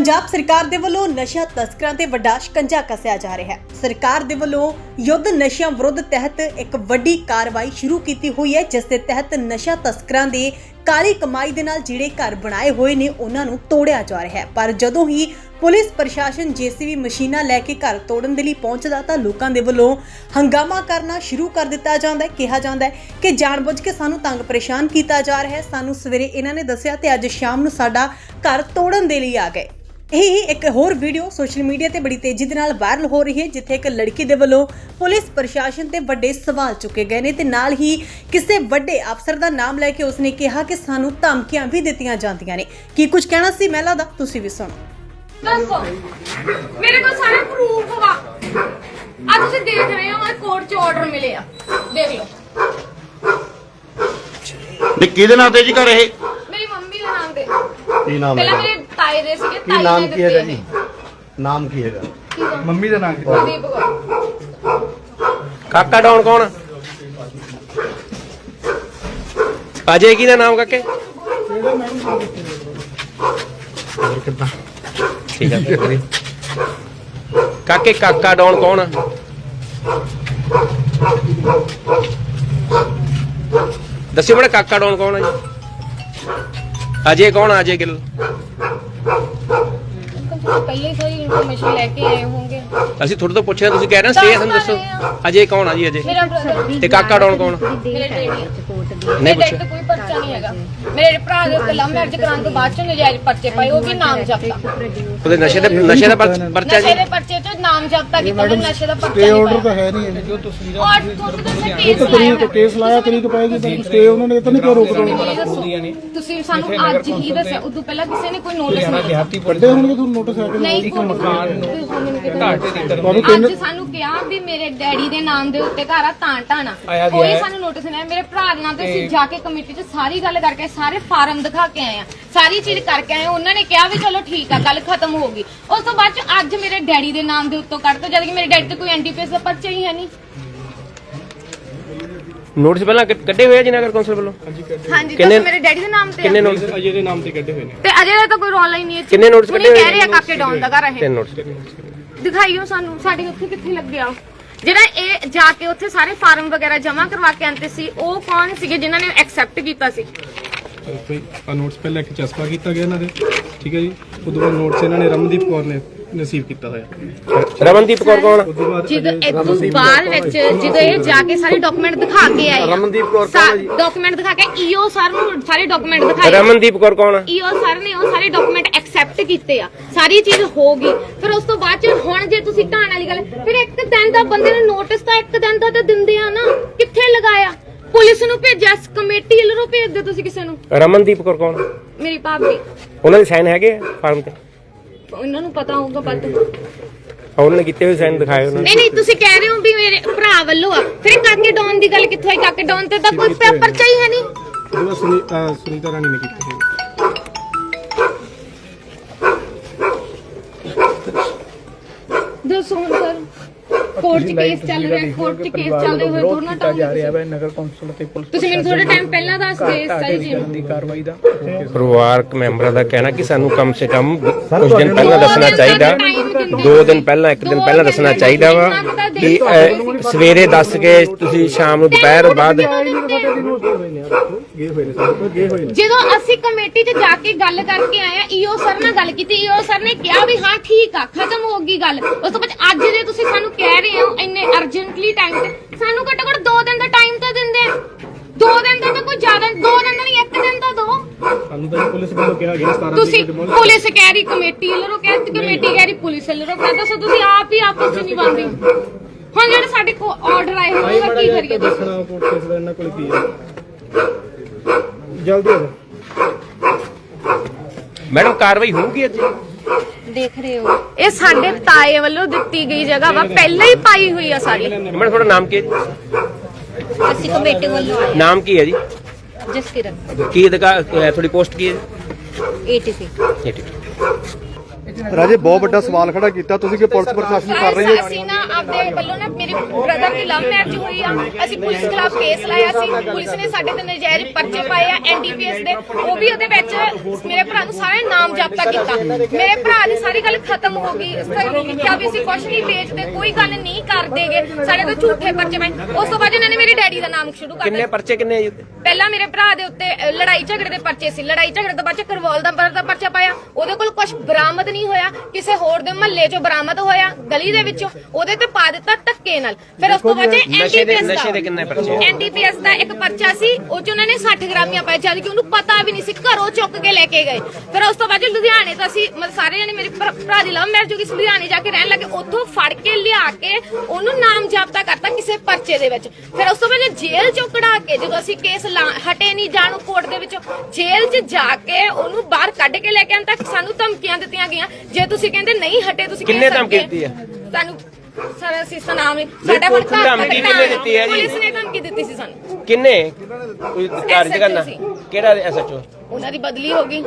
ਪੰਜਾਬ ਸਰਕਾਰ ਦੇ ਵੱਲੋਂ ਨਸ਼ਾ ਤਸਕਰਾਂ ਤੇ ਵੱਡਾ ਸ਼ਿਕੰਜਾ ਕੱਸਿਆ ਜਾ ਰਿਹਾ ਹੈ। ਸਰਕਾਰ ਦੇ ਵੱਲੋਂ ਯੁੱਧ ਨਸ਼ਿਆਂ ਵਿਰੁੱਧ ਤਹਿਤ ਇੱਕ ਵੱਡੀ ਕਾਰਵਾਈ ਸ਼ੁਰੂ ਕੀਤੀ ਹੋਈ ਹੈ, ਜਿਸ ਦੇ ਤਹਿਤ ਨਸ਼ਾ ਤਸਕਰਾਂ ਦੇ ਕਾਲੀ ਕਮਾਈ ਦੇ ਨਾਲ ਜਿਹੜੇ ਘਰ ਬਣਾਏ ਹੋਏ ਨੇ, ਉਹਨਾਂ ਨੂੰ ਤੋੜਿਆ ਜਾ ਰਿਹਾ ਹੈ। ਪਰ ਜਦੋਂ ਹੀ ਪੁਲਿਸ ਪ੍ਰਸ਼ਾਸਨ ਜੀਸੀਬੀ ਮਸ਼ੀਨਾਂ ਲੈ ਕੇ ਘਰ ਤੋੜਨ ਦੇ ਲਈ ਪਹੁੰਚਦਾ ਤਾਂ ਲੋਕਾਂ ਦੇ ਵੱਲੋਂ ਹੰਗਾਮਾ ਕਰਨਾ ਸ਼ੁਰੂ ਕਰ ਦਿੱਤਾ ਜਾਂਦਾ ਹੈ। ਕਿਹਾ ਜਾਂਦਾ ਹੈ ਕਿ ਜਾਣਬੁੱਝ ਕੇ ਸਾਨੂੰ ਤੰਗ ਪਰੇਸ਼ਾਨ ਕੀਤਾ ਜਾ ਰਿਹਾ ਹੈ। ਸਾਨੂੰ ਸਵੇਰੇ ਇਹਨਾਂ ਨੇ ਦੱਸਿਆ ਤੇ ਅੱਜ ਸ਼ਾਮ ਨੂੰ ਸਾਡਾ ਘਰ ਤੋੜਨ ਦੇ ਲਈ ਆ ਗਏ। ਇਹ ਹੀ ਇੱਕ ਹੋਰ ਵੀਡੀਓ ਸੋਸ਼ਲ ਮੀਡੀਆ ਤੇ ਬੜੀ ਤੇਜ਼ੀ ਦੇ ਨਾਲ ਵਾਇਰਲ ਹੋ ਰਹੀ ਹੈ ਜਿੱਥੇ ਇੱਕ ਲੜਕੀ ਦੇ ਵੱਲੋਂ ਪੁਲਿਸ ਪ੍ਰਸ਼ਾਸਨ ਤੇ ਵੱਡੇ ਸਵਾਲ ਚੁੱਕੇ ਗਏ ਨੇ ਤੇ ਨਾਲ ਹੀ ਕਿਸੇ ਵੱਡੇ ਅਫਸਰ ਦਾ ਨਾਮ ਲੈ ਕੇ ਉਸਨੇ ਕਿਹਾ ਕਿ ਸਾਨੂੰ ਧਮਕੀਆਂ ਵੀ ਦਿੱਤੀਆਂ ਜਾਂਦੀਆਂ ਨੇ। ਕੀ ਕੁਝ ਕਹਿਣਾ ਸੀ ਮਹਿਲਾ ਦਾ? ਤੁਸੀਂ ਵੀ ਸੁਣੋ। ਦੱਸੋ। ਮੇਰੇ ਕੋਲ ਸਾਰੇ ਪ੍ਰੂਫ ਵਾ। ਆ ਤੁਸੀਂ ਦੇਖ ਰਹੇ ਹੋ ਕੋਰਟ 'ਚ ਆਰਡਰ ਮਿਲੇ ਆ। ਦੇਖ ਲਓ। ਨਹੀਂ ਕਿਹਦੇ ਨਾਂ ਤੇ ਜੀ ਘਰ ਇਹ? ਮੇਰੀ ਮੰਮੀ ਦੇ ਨਾਮ ਤੇ। ਕੀ ਨਾਮ ਪਹਿਲਾਂ ਹੈ ਮੇਰੇ ਕੀ ਨਾਮ ਕੀ ਹੈਗਾ ਜੀ? ਨਾਮ ਕੀ ਹੈਗਾ। ਮੰਮੀ ਦਾ ਨਾਮ ਕੀ ਕੌਰ। ਕਾਕਾ ਡਾਉਣ ਕੌਣ? ਅਜੇ ਕੀ ਦਾ ਨਾਮ ਕਾਕੇ? ਕਿੱਦਾਂ ਠੀਕ ਹੈ ਕਾਕੇ ਕਾਕਾ ਡਾਉਣ ਕੌਣ ਆ? ਦੱਸਿਓ ਬੜਾ ਕਾਕਾ ਡਾਉਣ ਕੌਣ ਹੈ ਜੀ? ਅਜੇ ਕੌਣ ਆ ਅਜੇ ਗਿੱਲ? ਪਹਿਲੇ ਹੀ ਸਾਰੀ ਇਨਫੋਰਮੇਸ਼ਨ ਲੈ ਕੇ ਆਏ ਹੋਣਗੇ ਅਸੀਂ ਤੁਹਾਡੇ ਤੋਂ ਪੁੱਛਿਆ ਤੁਸੀਂ ਕਹਿ ਰਹੇ ਸਟੇ ਸਾਨੂੰ ਦੱਸੋ। ਅਜੇ ਕੌਣ ਆ ਜੀ ਅਜੇ? ਮੇਰਾ ਤੇ ਕਾਕਾ ਡਾਉਣ ਕੌਣ? ਮੇਰੇ ਡੈਡੀ। ਆ। ਨਹੀਂ ਪੁੱਛਿਆ। ਤੇ ਕੋਈ ਪਰਚਾ ਨਹੀਂ ਹੈਗਾ। ਮੇਰੇ ਭਰਾ ਦੇ ਉੱਤੇ ਲਵ ਮੈਰਿਜ ਕਰਾਉਣ ਤੋਂ ਬਾਅਦ ਚ ਨਜਾਇਜ਼ ਪਰਚੇ ਪਾਏ ਉਹ ਵੀ ਨਾਮ ਜਪਤਾ ਉਹਦੇ ਨਸ਼ੇ ਦਾ ਨਸ਼ੇ ਦਾ ਪਰ- ਪਰਚਾ ਨਸ਼ੇ ਜੀ ਦੇ ਪਰਚੇ ਚ ਨਾਮ ਜਪਤਾ ਕਿ ਤੁਹਾਨੂੰ ਨਸ਼ੇ ਦਾ ਪਰਚਾ ਸਟੇ ਨਹੀਂ ਆਰਡਰ ਤਾਂ ਹੈ ਨਹੀਂ ਜੋ ਤੁਸੀਂ ਔਰ ਤੁਹਾਨੂੰ ਤਾਂ ਉਹ ਕੇਸ ਤਾਂ ਤਰੀਕ ਕੇਸ ਲਾਇਆ ਤਰੀਕ ਪਾਏਗੀ ਤਾਂ ਸਟੇ ਉਹਨਾਂ ਨੇ ਤਾਂ ਨਹੀਂ ਕਿਉਂ ਰੋਕ ਦੋ ਤੁਸੀਂ ਸਾਨੂੰ ਅੱਜ ਹੀ ਦੱਸਿਆ ਉਦੋਂ ਪਹਿਲਾਂ ਕਿਸੇ ਨੇ ਕੋਈ ਨੋਟਿਸ ਨਹੀਂ ਦਿੱਤਾ। ਵੱਡੇ ਹੋਣਗੇ ਤੁਹਾਨੂੰ ਨੋਟਿਸ ਆ ਕੇ ਨਹੀਂ ਇੱਕ ਮਕਾਨ ਤੁਹਾਨੂੰ ਤਿੰਨ ਅੱਜ ਸਾਨੂੰ ਕਿਹਾ ਵੀ ਮੇਰੇ ਡੈਡੀ ਦੇ ਨਾਮ ਦੇ ਉੱਤੇ ਘਰ ਆ ਤਾਂ ਢਾਣਾ ਕੋਈ ਸਾਨੂੰ ਨੋਟਿਸ ਨਹੀਂ ਆਇਆ। ਮੇਰੇ ਭਰਾ ਦੇ ਨਾਮ ਤੇ ਅਸੀਂ ਜਾ ਕੇ ਕਮੇਟੀ 'ਚ ਸਾਰੀ ਗੱਲ ਕਰਕੇ ਸਾਰੇ ਫਾਰਮ ਦਿਖਾ ਕੇ ਆਏ ਆ। ਸਾਰੀ ਚੀਜ਼ ਕਰਕੇ ਆਏ ਆ। ਉਹਨਾਂ ਨੇ ਕਿਹਾ ਵੀ ਚਲੋ ਠੀਕ ਆ ਗੱਲ ਖਤਮ ਹੋ ਗਈ। ਉਸ ਤੋਂ ਬਾਅਦ 'ਚ ਅੱਜ ਮੇਰੇ ਡੈਡੀ ਦੇ ਨਾਮ ਦੇ ਉੱਤੋਂ ਕੱਢ ਜਦ ਕਿ ਮੇਰੇ ਡੈਡੀ ਤੇ ਕੋਈ ਐਂਟੀਪੀਐਸ ਦਾ ਪਰਚਾ ਹੀ ਹੈ ਨਹੀਂ। ਨੋਟਿਸ ਪਹਿਲਾਂ ਕੱਢ- ਕੱਢੇ ਹੋਏ ਆ ਜੀ ਨਗਰ ਕੌਂਸਲ ਵੱਲੋਂ? ਹਾਂਜੀ ਕਿੰਨੇ- ਤਾਂ ਮੇਰੇ ਡੈਡੀ ਦੇ ਨਾਮ ਤੇ ਆ। ਕਿੰਨੇ ਨੋਟਿਸ? ਅਜੇ ਦੇ ਨਾਮ ਤੇ ਕੱਢੇ ਹੋਏ ਨੇ। ਤੇ ਅਜੇ ਦਾ ਤਾਂ ਕੋਈ ਰੌਲਾ ਹੀ ਨਹੀਂ ਹੈ। ਕਿੰਨੇ notice ਹੁਣੀ ਕੱਢੇ ਹੋਏ ਕਹਿ ਰਹੇ ਆ ਕਾਕੇ ਡਾਉਨ ਦਾ ਘਰ ਇਹ। ਤਿੰਨ ਨੋਟਿਸ ਦਿਖਾਈਓ ਸਾਨੂੰ ਸਾਡੇ ਉੱਥੇ ਕਿੱਥੇ ਲੱਗਿਆ। ਜਿਹੜਾ ਇਹ ਜਾ ਕੇ ਉੱਥੇ ਸਾਰੇ ਫਾਰਮ ਵਗੈਰਾ ਜਮ੍ਹਾਂ ਕਰਵਾ ਕੇ ਆਂਦੇ ਸੀ ਉਹ ਕੌਣ ਸੀਗੇ ਜਿਨ੍ਹਾਂ ਨੇ ਐਕਸੈਪਟ ਕੀਤਾ ਸੀ? ਕੋਈ ਨੋਟਸ ਪਹਿਲਾਂ ਇੱਕ ਚਸਪਾ ਕੀਤਾ ਗਿਆ ਇਹਨਾਂ ਦੇ ਠੀਕ ਹੈ ਜੀ? ਉਦੋਂ ਬਾਅਦ ਨੋਟਸ ਇਹਨਾਂ ਨੇ ਰਮਨਦੀਪ ਕੌਰ ਨੇ ਨਸੀਬ ਕੀਤਾ ਹੋਇਆ। ਰਮਨਦੀਪ ਕੌਰ ਕੌਣ? ਉਦੋਂ ਬਾਅਦ ਜਦੋਂ ਬਾਅਦ ਵਿੱਚ ਜਦੋਂ ਇਹ ਜਾ ਕੇ ਸਾਰੇ ਡਾਕੂਮੈਂਟ ਦਿਖਾ ਕੇ ਆਏ ਰਮਨਦੀਪ ਕੌਰ ਕੌਣ ਜੀ? ਡਾਕੂਮੈਂਟ ਦਿਖਾ ਕੇ ਈਓ ਸਰ ਨੂੰ ਸਾਰੇ ਡਾਕੂਮੈਂਟ ਦਿਖਾਏ। ਰਮਨਦੀਪ ਕੌਰ ਕੌਣ ਆ ਈਓ ਸਰ ਨੇ ਉਹ ਸਾਰੇ ਡਾਕੂਮੈਂਟ ਐਕਸੈਪਟ ਕੀਤੇ ਆ। ਸਾਰੀ ਚੀਜ਼ ਹੋ ਗਈ। ਫਿਰ ਉਸ ਤੋਂ ਬਾਅਦ ਚ ਹੁਣ ਜੇ ਤੁਸੀਂ ਢਾਣ ਵਾਲੀ ਗੱਲ ਫਿਰ ਇੱਕ ਦਿਨ ਦਾ ਬੰਦੇ ਨੂੰ ਨੋਟਿਸ ਤਾਂ ਇੱਕ ਦਿਨ ਦਾ ਤਾਂ ਦਿੰਦੇ ਆ ਨਾ। ਕਿੱਥੇ ਲਗਾਇਆ? ਪੁਲਿਸ ਨੂੰ ਭੇਜਿਆ ਕਮੇਟੀ ਵੱਲੋਂ ਭੇਜ ਦਿਓ ਤੁਸੀਂ ਕਿਸੇ ਨੂੰ। ਰਮਨਦੀਪ ਕੌਰ ਕੌਣ? ਮੇਰੀ ਭਾਬੀ। ਉਹਨਾਂ ਦੇ ਸਾਈਨ ਹੈਗੇ ਆ ਫਾਰਮ ਤੇ? ਉਹਨਾਂ ਨੂੰ ਪਤਾ ਹੋਊਗਾ ਪਤਾ ਆ ਉਹਨਾਂ ਨੇ ਕੀਤੇ ਹੋਏ ਸਾਈਨ ਦਿਖਾਏ ਉਹਨਾਂ ਨੇ। ਨਹੀਂ ਨਹੀਂ ਤੁਸੀਂ ਕਹਿ ਰਹੇ ਹੋ ਵੀ ਮੇਰੇ ਭਰਾ ਵੱਲੋਂ ਆ। ਫਿਰ ਕਾਕੇ ਡੌਨ ਦੀ ਗੱਲ ਕਿੱਥੋਂ ਆਈ? ਕਾਕੇ ਡੌਨ ਤੇ ਤਾਂ ਕੋਈ ਪੇਪਰ ਚਾਹੀ ਹੈ ਨਹੀਂ। ਬਾਅਦ ਸੁਨੀ- ਅਹ ਸੁਨੀਤਾ ਰਾਣੀ ਨੇ ਕੀਤਾ ਹੋਇਆ ਕੋਰਟ 'ਚ ਕੇਸ ਚੱਲ ਰਿਹਾ ਕੋਰਟ 'ਚ ਕੇਸ ਚੱਲਦੇ ਹੋਏ ਦੋਨਾਂ ਟਾਈਮ ਜਾ ਰਿਹਾ ਹੈ ਨਗਰ ਕੌਂਸਲ ਤੇ ਪੁਲਿਸ ਤੁਸੀਂ ਮੈਨੂੰ ਥੋੜਾ ਟਾਈਮ ਪਹਿਲਾਂ ਦੱਸ ਦੇ ਸਾਰੀ ਚੀਜ਼ ਦੀ ਕਾਰਵਾਈ ਦਾ। ਪਰਿਵਾਰਕ ਮੈਂਬਰਾਂ ਦਾ ਕਹਿਣਾ ਕਿ ਸਾਨੂੰ ਕਮ ਸੇ ਕਮ ਕੁਝ ਦਿਨ ਪਹਿਲਾਂ ਦੱਸਣਾ ਚਾਹੀਦਾ ਦੋ ਦਿਨ ਪਹਿਲਾਂ ਇੱਕ ਦਿਨ ਪਹਿਲਾਂ ਦੱਸਣਾ ਚਾਹੀਦਾ ਵਾ ਕਿ ਸਵੇਰੇ ਦੱਸ ਕੇ ਤੁਸੀਂ ਸ਼ਾਮ ਨੂੰ ਦੁਪਹਿਰ ਬਾਅਦ ਜਦੋਂ ਅਸੀਂ ਕਮੇਟੀ 'ਚ ਜਾ ਕੇ ਗੱਲ ਕਰਕੇ ਆਏ ਆ ਈਓ ਸਰ ਨਾਲ ਗੱਲ ਕੀਤੀ ਈਓ ਸਰ ਨੇ ਕਿਹਾ ਵੀ ਹਾਂ ਠੀਕ ਆ ਖਤਮ ਹੋ ਗਈ ਗੱਲ। ਉਸ ਤੋਂ ਬਾਅਦ ਅੱਜ ਜੇ ਤੁਸੀਂ ਸਾਨੂੰ ਕਹਿ ਰਹੇ ਹੋ ਇੰਨੇ ਅਰਜੈਂਟਲੀ ਟਾਈਮ ਤੇ। ਸਾਨੂੰ ਘੱਟੋ ਘੱਟ 2 ਦਿਨ ਦਾ ਟਾਈਮ ਤਾਂ ਦਿੰਦੇ ਆ। 2 ਦਿਨ ਦਾ ਤਾਂ ਕੋਈ ਜ਼ਿਆਦਾ 2 ਦਿਨ ਦਾ ਨਹੀਂ 1 ਦਿਨ ਦਾ ਦੋ। ਸਾਨੂੰ ਤਾਂ ਪੁਲਿਸ ਵੱਲੋਂ ਕਿਹਾ ਗਿਆ 17 ਤੁਸੀਂ ਪੁਲਿਸ ਕਹਿ ਰਹੀ ਕਮੇਟੀ ਵੱਲੋਂ ਕਹਿ ਕਮੇਟੀ ਕਹਿ ਰਹੀ ਪੁਲਿਸ ਵੱਲੋਂ ਕਹਿ ਦੱਸੋ ਤੁਸੀਂ ਆਪ ਹੀ ਆਪਸ ਵਿੱਚ ਨਹੀਂ ਬਣਦੇ। ਹੁਣ ਜਿਹੜੇ ਸਾਡੇ ਕੋ ਆਰਡਰ ਆਏ ਹੋਏ ਉਹਦਾ ਕੀ ਕਰੀਏ ਦੱਸੋ ਦੱਸਣਾ ਕੋਰਟ ਕੇਸ ਦਾ ਇਹਨਾਂ ਕੋਲ ਕੀ ਹੈ ਜਲਦੀ ਹੋ ਜਾ। ਮੈਡਮ ਕਾਰਵਾਈ ਹੋਊਗੀ ਅੱਜ? ਦੇਖ ਰਹੇ ਹੋ। ਇਹ ਸਾਡੇ ਤਾਏ ਵੱਲੋਂ ਦਿੱਤੀ ਗਈ ਜਗ੍ਹਾ ਵਾ ਪਹਿਲਾਂ ਹੀ ਪਾਈ ਹੋਈ ਆ ਸਾਰੀ। ਮੈਡਮ ਤੁਹਾਡਾ ਨਾਮ ਕੀ ਹੈ ਜੀ? ਅਸੀਂ ਕਮੇਟੀ ਵੱਲੋਂ ਆਏ। ਨਾਮ ਕੀ ਹੈ ਜੀ? ਜਸਕਿਰਨ। ਕੀ ਅਧਿਕਾਰ ਅਹ, ਤੁਹਾਡੀ ਪੋਸਟ ਕੀ ਹੈ? ਏਟੀਸੀ। ਜੀ ਠੀਕ ਹੈ। ਰਾਜੇ ਬਹੁਤ ਵੱਡਾ ਸਵਾਲ ਖੜਾ ਕੀਤਾ। ਤੁਸੀਂ ਕਿ ਪੁਲਿਸ ਪ੍ਰਸ਼ਾਸਨ ਕਰ ਰਹੀ ਹੈ? ਅਸੀਂ ਨਾ ਆਪਦੇ ਵੱਲੋਂ ਨਾ ਮੇਰੇ ਬ੍ਰਦਰ ਦੀ ਲਵ ਮੈਰਿਜ ਹੋਈ ਆ। ਅਸੀਂ ਪੁਲਿਸ ਖਿਲਾਫ ਕੇਸ ਲਾਇਆ ਸੀ। ਪੁਲਿਸ ਨੇ ਸਾਡੇ ਤੇ ਨਜਾਇਜ਼ ਪਰਚੇ ਪਾਏ ਆ ਐਨਡੀਪੀਐਸ ਦੇ। ਉਹ ਵੀ ਉਹਦੇ ਵਿੱਚ ਮੇਰੇ ਭਰਾ ਨੂੰ ਸਾਰੇ ਨਾਮ ਜ਼ਬਤਾ ਕੀਤਾ। ਮੇਰੇ ਭਰਾ ਦੀ ਸਾਰੀ ਗੱਲ ਖਤਮ ਹੋ ਗਈ। ਇਸ ਤਰ੍ਹਾਂ ਲਿਖਿਆ ਵੀ ਅਸੀਂ ਕੁਝ ਨਹੀਂ ਵੇਚਦੇ ਕੋਈ ਗੱਲ ਨਹੀਂ ਕਰਦੇਗੇ। ਸਾਡੇ ਤੋਂ ਝੂਠੇ ਪਰਚੇ ਪਾਏ। ਉਸ ਤੋਂ ਬਾਅਦ ਇਹਨਾਂ ਨੇ ਮੇਰੇ ਡੈਡੀ ਦਾ ਨਾਮ ਸ਼ੁਰੂ ਕਰ ਕਿੰਨੇ ਪਰਚੇ ਕਿੰਨੇ ਆ ਜੀ ਉੱਤੇ? ਪਹਿਲਾਂ ਮੇਰੇ ਭਰਾ ਦੇ ਉੱਤੇ ਲੜਾਈ ਝਗੜੇ ਦੇ ਪਰਚੇ ਸੀ। ਲੜਾਈ ਝਗੜੇ ਤੋਂ ਬਾਅਦ ਚ ਕਰਵਾਲ ਦਾ ਦਾ ਪਰਚਾ ਪਾਇਆ। ਉਹਦੇ ਕੋਲ ਕੁਝ ਬਰਾਮਦ ਨਹੀਂ ਹੋਇਆ ਕਿਸੇ ਹੋਰ ਦੇ ਮਹੱਲੇ ਚੋਂ ਬਰਾਮਦ ਹੋਇਆ ਗਲੀ ਦੇ ਵਿੱਚੋਂ ਉਹਦੇ ਤੇ ਪਾ ਦਿੱਤਾ ਧੱਕੇ ਨਾਲ। ਫਿਰ ਉਸ ਤੋਂ ਬਾਅਦ ਨਸ਼ੇ ਦੇ- ਐਨਡੀਪੀਐਸ ਦਾ ਨਸ਼ੇ ਦੇ ਕਿੰਨੇ ਪਰਚੇ? ਐਨਡੀਪੀਐਸ ਦਾ ਇੱਕ ਪਰਚਾ ਸੀ ਉਹ ਚ ਉਹਨਾਂ ਨੇ 60 ਗ੍ਰਾਮੀਆਂ ਪਾਇਆ ਜਦ ਕਿ ਉਹਨੂੰ ਪਤਾ ਵੀ ਨਹੀਂ ਸੀ ਘਰੋਂ ਚੁੱਕ ਕੇ ਲੈ ਕੇ ਗਏ। ਫਿਰ ਉਸ ਤੋਂ ਬਾਅਦ ਲੁਧਿਆਣੇ ਤੋਂ ਅਸੀਂ ਮਤਲਬ ਸਾਰੇ ਜਣੇ ਮੇਰੇ ਭਰਾ ਭਰਾ ਦੀ ਲਵ ਮੈਰਿਜ ਹੋ ਗਈ ਸੀ ਲੁਧਿਆਣੇ ਜਾ ਕੇ ਰਹਿਣ ਲੱਗੇ ਉੱਥੋਂ ਫੜ ਕੇ ਲਿਆ ਕੇ ਉਹਨੂੰ ਨਾਮ ਜ਼ਬਤਾ ਕਰਤਾ ਕਿਸੇ ਪਰਚੇ ਦੇ ਵਿੱਚ। ਫਿਰ ਉਸ ਤੋਂ ਬਾਅਦ ਜੇਲ੍ਹ ਚੋਂ ਕਢਾ ਕੇ ਜਦੋਂ ਅਸੀਂ ਕੇਸ ਲਾ- ਹਟੇ ਨਹੀਂ ਜਾਣੂ ਕੋਰਟ ਦੇ ਵਿੱਚੋਂ ਜੇਲ੍ਹ 'ਚ ਜਾ ਕੇ ਉਹਨੂੰ ਬਾਹਰ ਕੱਢ ਕੇ ਲੈ ਕੇ ਤੱਕ ਸਾਨੂੰ ਧਮਕੀਆਂ ਦਿੱਤੀਆਂ ਗਈਆਂ। ਜੇ ਤੁਸੀਂ ਕਹਿੰਦੇ ਨਹੀਂ ਹਟੇ ਤੁਸੀਂ ਕਿੰਨੇ case ਧਮਕੀ ਅੱਗੇ- ਦਿੱਤੀ ਹੈ? ਸਾਨੂੰ ਸਰ ਅਸੀਂ ਸੁਨਾਮ ਨਹੀਂ ਸਾਡਾ ਹੁਣ ਘਰ ਧਮਕੀ ਕਿਹਨੇ ਦਿੱਤੀ ਹੈ ਜੀ? ਪੁਲਿਸ ਨੇ ਧਮਕੀ ਦਿੱਤੀ ਸੀ ਸਾਨੂੰ ਕਿੰਨੇ ਕੋਈ ਘਰ ਜਗ੍ਹਾ ਨਾ ਸੀ। ਕਿਹੜਾ ਐਸਐਚਓ ਉਹਨਾਂ ਦੀ ਬਦਲੀ ਹੋ ਗਈ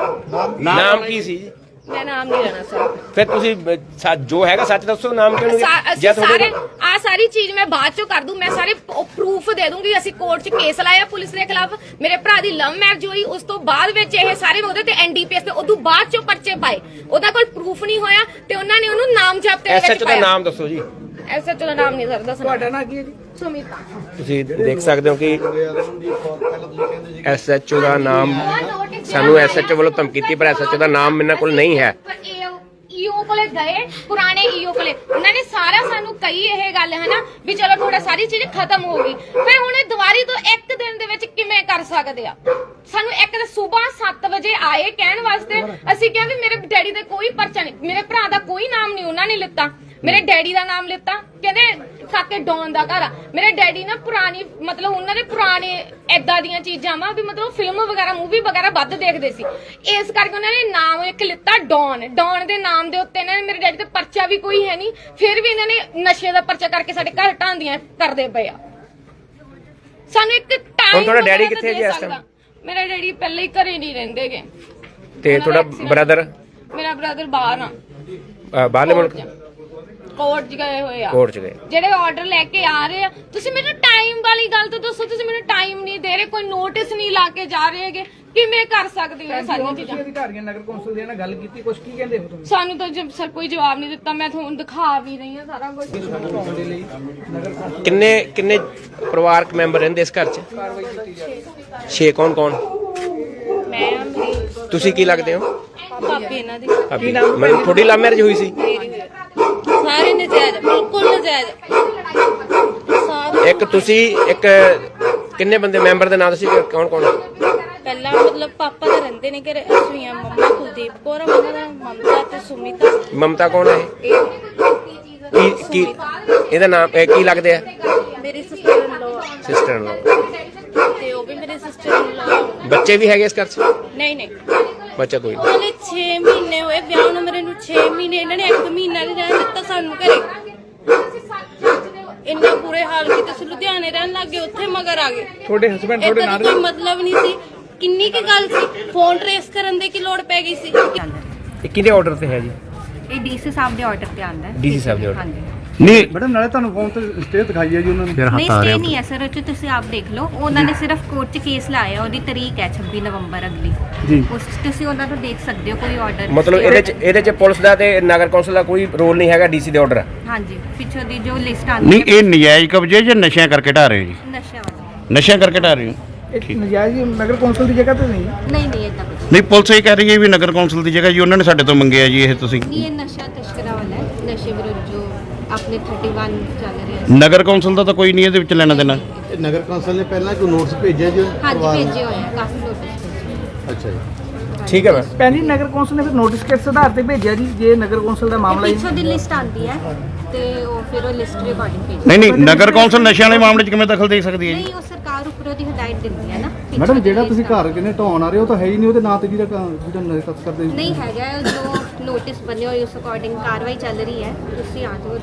ਨਾਮ ਕੀ ਸੀ ਜੀ? ਮੈਂ ਨਾਮ ਨਹੀਂ ਲੈਣਾ ਸਰ। ਫਿਰ ਤੁਸੀਂ ਸੱਚ- ਜੋ ਹੈਗਾ ਸੱਚ ਦੱਸੋ ਨਾਮ ਕਿਉਂ ਨਹੀਂ ਅਸੀਂ ਤੁਹਾਡੇ ਸਾਰੇ ਆ ਸਾਰੀ ਚੀਜ਼ ਮੈਂ ਬਾਅਦ ਚੋਂ ਕਰ ਦੂੰ ਮੈਂ ਸਾਰੇ ਪ੍ਰੂਫ ਦੇ ਦੂੰਗੀ ਅਸੀਂ ਕੋਰਟ 'ਚ ਕੇਸ ਲਾਇਆ ਪੁਲਿਸ ਦੇ ਖਿਲਾਫ। ਮੇਰੇ ਭਰਾ ਦੀ ਲਵ ਮੈਰਿਜ ਹੋਈ ਉਸ ਤੋਂ ਬਾਅਦ ਵਿੱਚ ਇਹ ਸਾਰੇ ਉਹਦੇ ਤੇ ਐਨਡੀਪੀਐਸ ਤੇ ਉਦੋਂ ਬਾਅਦ ਚੋਂ ਪਰਚੇ ਪਾਏ। ਉਹਦਾ ਕੋਈ ਪ੍ਰੂਫ ਨਹੀਂ ਹੋਇਆ ਤੇ ਉਹਨਾਂ ਨੇ ਉਹਨੂੰ ਨਾਮ ਜ਼ਬਤੇ ਦੇ ਵਿੱਚ ਐਸਐਚਓ ਦਾ ਨਾਮ ਦੱਸੋ ਜੀ। ਐਸਐਚਓ ਦਾ ਨਾਮ ਨਹੀਂ ਸਰ ਦੱਸਣਾ। ਤੁਹਾਡਾ ਨਾਂ ਕੀ ਹੈ ਜੀ? ਸੁਮਿਤਾ ਤੁਸੀਂ ਦੇਖ ਸਕਦੇ ਹੋ ਕਿ ਐਸਐਚਓ ਦਾ ਨਾਮ ਸਾਨੂੰ ਐਸਐਚਓ ਵੱਲੋਂ ਧਮਕੀ ਦਿੱਤੀ ਪਰ ਐਸਐਚਓ ਦਾ ਨਾਮ ਮੇਰੇ ਕੋਲ ਨਹੀਂ ਹੈ। ਈਓ ਕੋਲੇ ਗਏ ਪੁਰਾਣੇ ਈਓ ਕੋਲੇ। ਉਹਨਾਂ ਨੇ ਸਾਰਾ ਸਾਨੂੰ ਕਹੀ ਇਹ ਗੱਲ ਹੈ ਨਾ ਵੀ ਚਲੋ ਥੋੜਾ ਸਾਰੀ ਚੀਜ਼ ਖਤਮ ਹੋ ਗਈ। ਫਿਰ ਹੁਣ ਇਹ ਦੀਵਾਰੀ ਤੋਂ ਇੱਕ ਦਿਨ ਦੇ ਵਿੱਚ ਕਿਵੇਂ ਕਰ ਸਕਦੇ ਆ? ਸਾਨੂੰ ਇੱਕ ਸਵੇਰ 7 ਵਜੇ ਆਏ ਕਹਿਣ ਵਾਸਤੇ। ਅਸੀਂ ਕਿਹਾ ਵੀ ਮੇਰੇ ਡੈਡੀ ਦਾ ਕੋਈ ਪਰਚਾ ਨਹੀਂ ਮੇਰੇ ਭਰਾ ਦਾ ਕੋਈ ਨਾਮ ਨਹੀਂ ਉਹਨਾਂ ਨੇ ਲਿੱਤਾ। ਮੇਰੇ ਡੈਡੀ ਦਾ ਨਾਮ ਲਿੱਤਾ। ਕਹਿੰਦੇ ਕਾਕੇ ਡੌਨ ਦਾ ਘਰ ਆ। ਮੇਰੇ ਡੈਡੀ ਨਾ ਪੁਰਾਣੀ ਮਤਲਬ ਉਹਨਾਂ ਨੇ ਪੁਰਾਣੇ ਐਦਾਂ ਦੀਆਂ ਚੀਜ਼ਾਂ ਵਾ ਵੀ ਮਤਲਬ ਫਿਲਮ ਵਗੈਰਾ ਮੂਵੀ ਵਗੈਰਾ ਵੱਧ ਦੇਖਦੇ ਸੀ। ਇਸ ਕਰਕੇ ਉਹਨਾਂ ਨੇ ਨਾਮ ਇੱਕ ਲਿੱਤਾ ਡੌਨ ਡੌਨ ਦੇ ਨਾਮ ਦੇ ਉੱਤੇ ਇਹਨਾਂ ਨੇ ਮੇਰੇ ਡੈਡੀ ਤੇ ਪਰਚਾ ਵੀ ਕੋਈ ਹੈ ਨਹੀਂ ਫਿਰ ਵੀ ਇਹਨਾਂ ਨੇ ਨਸ਼ੇ ਦਾ ਪਰਚਾ ਕਰਕੇ ਸਾਡੇ ਘਰ ਢਾਂਦੀਆਂ ਕਰਦੇ ਪਏ ਆ। ਸਾਨੂੰ ਇੱਕ ਟਾਈਮ ਹੁਣ ਤੁਹਾਡਾ ਡੈਡੀ ਕਿੱਥੇ ਹੈ ਜੀ ਇਸ time? ਮੇਰਾ ਡੈਡੀ ਪਹਿਲਾਂ ਹੀ ਘਰੇ ਨਹੀਂ ਰਹਿੰਦੇਗੇ ਤੇ ਦਾ ਤੁਹਾਡਾ ਬ੍ਰਦਰ ਮੇਰਾ ਬ੍ਰਦਰ ਬਾਹਰ ਆ। ਬਾਹਰਲੇ ਮੁਲਕ? ਕੋਰਟ 'ਚ ਗਏ ਹੋਏ ਆ। ਕੋਰਟ ਚ ਗਏ। ਜਿਹੜੇ ਆਰਡਰ ਲੈ ਕੇ ਆ ਰਹੇ ਆ ਤੁਸੀਂ ਮੈਨੂੰ ਟਾਈਮ ਵਾਲੀ ਗੱਲ ਤਾਂ ਦੱਸੋ ਤੁਸੀਂ ਮੈਨੂੰ ਟਾਈਮ ਨਹੀਂ ਦੇ ਰਹੇ ਕੋਈ ਨੋਟਿਸ ਨਹੀਂ ਲਾ ਕੇ ਜਾ ਰਹੇ ਹੈਗੇ। ਕਿਵੇਂ ਕਰ ਸਕਦੇ ਹੋ ਇਹ ਸਾਰੀਆਂ ਤੁਸੀਂ ਚੀਜ਼ਾਂ? ਅਧਿਕਾਰੀਆਂ ਨਗਰ ਕੌਂਸਲ ਦੇ ਨਾਲ ਗੱਲ ਕੀਤੀ ਕੁਝ ਕੀ ਕਹਿੰਦੇ ਹੋ ਤੁਸੀਂ? ਸਾਨੂੰ ਤਾਂ ਜਬ ਸਰ ਕੋਈ ਜਵਾਬ ਨਹੀਂ ਦਿੱਤਾ ਮੈਂ ਤੁਹਾਨੂੰ ਦਿਖਾ ਵੀ ਰਹੀ ਹਾਂ ਸਾਰਾ ਕੁਝ ਦੇ ਲਈ ਨਗਰ ਕੌਂਸਲ ਕਿੰਨੇ ਕਿੰਨੇ ਪਰਿਵਾਰਕ ਮੈਂਬਰ ਰਹਿੰਦੇ ਇਸ ਘਰ 'ਚ? ਕਾਰਵਾਈ ਕੀਤੀ ਜਾਵੇ 6 ਕੌਣ ਕੌਣ? ਮੈਂ ਮੇਰੀ ਤੁਸੀਂ ਕੀ ਲੱਗਦੇ ਹੋ? ਭਾਬੀ ਇਹਨਾਂ ਦੀ। ਅਭੀ ਮਤਲਬ ਤੁਹਾਡੀ ਲਵ ਮੈਰਿਜ ਹੋਈ ਸੀ? ਇੱਕ ਤੁਸੀਂ ਇੱਕ ਕਿੰਨੇ ਬੰਦੇ ਮੈਂਬਰ ਦੇ ਨਾਮ ਦੱਸੀ ਕੌਣ ਕੌਣ ਪਹਿਲਾਂ ਮਤਲਬ ਪਾਪਾ ਤਾਂ ਰਹਿੰਦੇ ਨੇ ਕਿ ਅਸੀਂ ਆ ਮੰਮਾ ਕੁਲਦੀਪ ਕੌਰ ਆ ਉਹਨਾਂ ਦਾ ਮਮਤਾ ਤੇ ਸੁਮਿਤਾ। ਮਮਤਾ ਕੌਣ ਹੈ ਇਹ? ਕੀ ਕੀ ਇਹਦਾ ਨਾਮ ਇਹ ਕੀ ਲੱਗਦੇ ਆ? ਮੇਰੀ ਸਿਸਟਰ ਇਨ ਲੋ ਸਿਸਟਰ ਨੂੰ ਤੇ ਉਹ ਵੀ ਮੇਰੇ ਸਿਸਟਰ ਇਨ ਲੋ ਬੱਚੇ ਵੀ ਹੈਗੇ ਇਸ ਘਰ 'ਚ? ਨਹੀਂ ਨਹੀਂ। ਬੱਚਾ ਕੋਈ ਨਹੀਂ। ਉਹਨੇ 6 ਮਹੀਨੇ ਹੋਏ ਵਿਆਹ ਨੂੰ ਮੇਰੇ ਨੂੰ 6 ਮਹੀਨੇ ਇਹਨਾਂ ਨੇ ਇੱਕ ਮਹੀਨਾ ਨਹੀਂ ਰਹਿਣ ਦਿੱਤਾ ਸਾਨੂੰ ਘਰੇ। ਇੰਨਾ ਬੁਰੇ ਹਾਲ ਕੀਤੇ ਅਸੀਂ ਲੁਧਿਆਣੇ ਰਹਿਣ ਲੱਗ ਗਏ ਉੱਥੇ ਮਗਰ ਆ ਗਏ। ਤੁਹਾਡੇ ਹਸਬੰਡ ਤੁਹਾਡੇ ਨਾਲ ਕੋਈ ਮਤਲਬ ਨਹੀਂ ਸੀ। ਕਿੰਨੀ ਕੀ ਗੱਲ ਸੀ? ਫੋਨ ਟ੍ਰੇਸ ਕਰਨ ਦੀ ਕੀ ਲੋੜ ਪੈ ਗਈ ਸੀ? ਇਹ ਕਿਹਦੇ ਆਰਡਰ ਤੇ ਹੈ ਜੀ? ਇਹ ਡੀਸੀ ਸਾਹਿਬ ਦੇ ਆਰਡਰ ਤੇ ਆਂਦਾ ਹੈ। ਡੀਸੀ ਸਾਹਿਬ ਦੇ ਆਰਡਰ ਹਾਂਜੀ। ਨਹੀਂ। ਮੈਡਮ ਨਾਲੇ ਤੁਹਾਨੂੰ ਫੋਨ ਤੇ ਸਟੇ ਦਿਖਾਈ ਹੈ ਜੀ ਉਹਨਾਂ ਨੇ। ਨਹੀਂ ਸਟੇ ਨਹੀਂ ਹੈ ਸਰ ਉਹ 'ਚ ਤੁਸੀਂ ਆਪ ਦੇਖ ਲਓ। ਉਹਨਾਂ ਨੇ ਸਿਰਫ ਕੋਰਟ 'ਚ ਕੇਸ ਲਾਇਆ ਉਹਦੀ ਤਰੀਕ ਹੈ 26 ਨਵੰਬਰ ਅਗਲੀ। ਜੀ। ਉਸ 'ਚ ਤੁਸੀਂ ਉਹਨਾਂ ਨੂੰ ਦੇਖ ਸਕਦੇ ਹੋ ਕੋਈ ਆਰਡਰ ਮਤਲਬ ਇਹਦੇ 'ਚ ਇਹਦੇ 'ਚ ਪੁਲਿਸ ਦਾ ਤੇ ਨਗਰ ਕੌਂਸਲ ਦਾ ਕੋਈ ਰੋਲ ਨਹੀਂ ਹੈਗਾ ਡੀਸੀ ਦੇ ਆਰਡਰ ਹਾਂਜੀ ਪਿੱਛੋਂ ਦੀ ਜੋ ਲਿਸਟ ਆਂਦੀ ਨਹੀਂ ਇਹ ਨਜਾਇਜ਼ ਕਬਜ਼ੇ ਜਾਂ ਨਸ਼ਿਆਂ ਕਰਕੇ ਢਾ ਰਹੇ ਜੀ? ਨਸ਼ਾ ਵਾਲੀ। ਨਸ਼ਿਆਂ ਕਰਕੇ ਢਾ ਰਹੇ ਹੋ? ਇਹ ਨਜਾਇਜ਼ ਨਗਰ ਕੌਂਸਲ ਦੀ ਜਗ੍ਹਾ ਤੇ ਨਹੀਂ? ਹੈ। ਨਹੀਂ ਨਹੀਂ ਇਦਾਂ ਕੁਝ ਨਹੀਂ ਪੁਲਿਸ ਇਹ ਕਹਿ ਰਹੀ ਹੈ ਵੀ ਨਗਰ ਕੌਂਸਲ ਦੀ ਜਗ੍ਹਾ ਜੀ ਉਹਨਾਂ ਨੇ ਸਾਡੇ ਤੋਂ ਮੰਗਿਆ ਜੀ ਇਹ ਤੁਸੀਂ ਨਹੀਂ ਇਹ ਨਸ਼ਾ ਤਸਕਰਾਂ ਵਾਲਾ ਹੈ ਨਸ਼ੇ ਵਿਰੁੱਧ ਜੋ ਆਪਣੇ 31 ਚੱਲ ਰਿਹਾ ਨਗਰ ਕੌਂਸਲ ਦਾ ਤਾਂ ਕੋਈ ਨਹੀਂ ਇਹਦੇ ਵਿੱਚ ਲੈਣਾ ਦੇਣਾ। ਨਗਰ ਕੌਂਸਲ ਨੇ ਪਹਿਲਾਂ ਕੋਈ ਨੋਟਿਸ ਭੇਜਿਆ ਜੀ? ਹਾਂਜੀ ਭੇਜੇ ਹੋਏ ਆ ਕਾਫੀ ਨੋਟਿਸ ਅੱਛਾ ਜੀ। ਠੀਕ ਹੈ ਮੈਮ। ਜੀ ਨਗਰ ਕੌਂਸਲ ਨੇ ਫਿਰ ਨੋਟਿਸ ਕਿਸ ਆਧਾਰ ਤੇ ਭੇਜਿਆ ਜੀ ਜੇ ਨਗਰ ਕੌਂਸਲ ਦਾ ਮਾਮਲਾ ਹੀ ਪਿੱਛੋਂ ਦੀ ਲਿਸਟ ਆਂਦੀ ਹੈ ਤੇ ਉਹ ਫਿਰ ਉਹ ਲਿਸਟ ਰਿਕਾਰਡਿੰਗ ਭੇਜ ਨਹੀਂ ਨਹੀਂ ਨਗਰ ਕੌਂਸਲ ਨਸ਼ਿਆਂ ਵਾਲੇ ਮਾਮਲੇ 'ਚ ਕਿਵੇਂ ਦਖਲ ਦੇ ਸਕਦੀ ਹੈ ਜੀ? ਨਹੀਂ ਉਹ ਸਰਕਾਰ ਉੱਪਰੋਂ ਦੀ ਹਦਾਇਤ ਦਿੰਦੀ ਹੈ ਨਾ। ਪਿੱਛੋਂ ਮੈਡਮ ਦੀ ਜਿਹੜਾ ਤੁਸੀਂ list ਘਰ ਕਿਨੇ ਢਾਉਣ ਆ ਰਹੇ ਹੋ ਤਾਂ ਹੈ ਹੀ ਨਹੀਂ ਉਹਦੇ ਨਾਂ ਤੇ ਜਿਹੜਾ ਕ- ਜਿਹੜਾ ਨਸ਼ਾ ਤਸਕਰ ਦੇ ਨਹੀਂ ਹੈਗਾ ਜੋ ਨੋਟਿਸ ਬਣੇ ਹੋਏ ਉਸ ਅਕੋਰਡਿੰਗ ਕਾਰਵਾਈ ਚੱਲ ਰਹੀ ਹੈ ਤੁਸੀਂ ਆ ਜਾਓ।